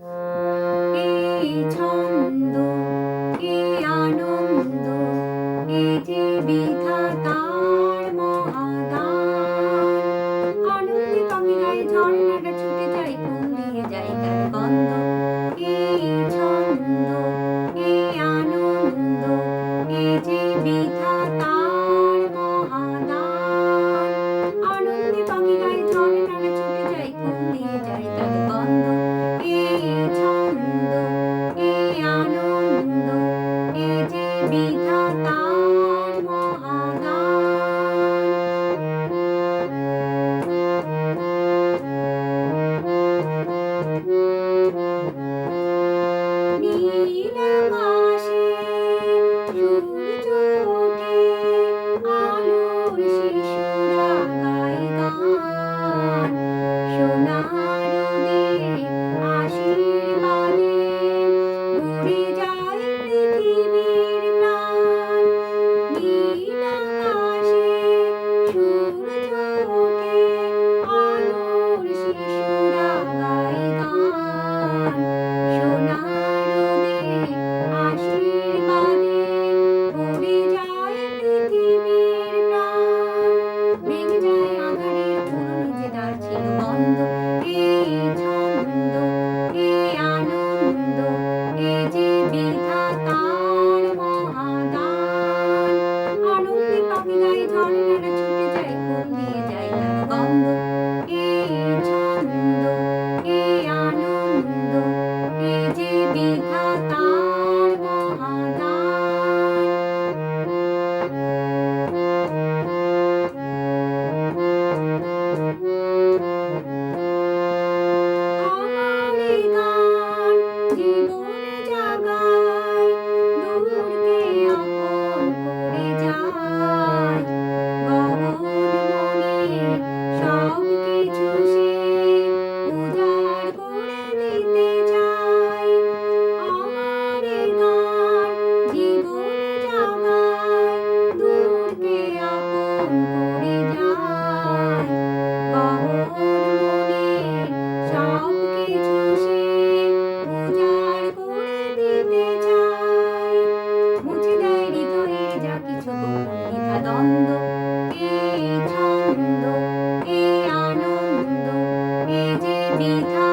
এই ছন্দ এই আনন্দ, এ যে বিধাতার মহাদান আনন্দে কমিরায় ঝর্ণাটা ছুটে যায়, ফুল দিয়ে যায় তার গন্ধ। এই ছন্দ 比他大。 하나는 두 개자 있고 위에 Bye.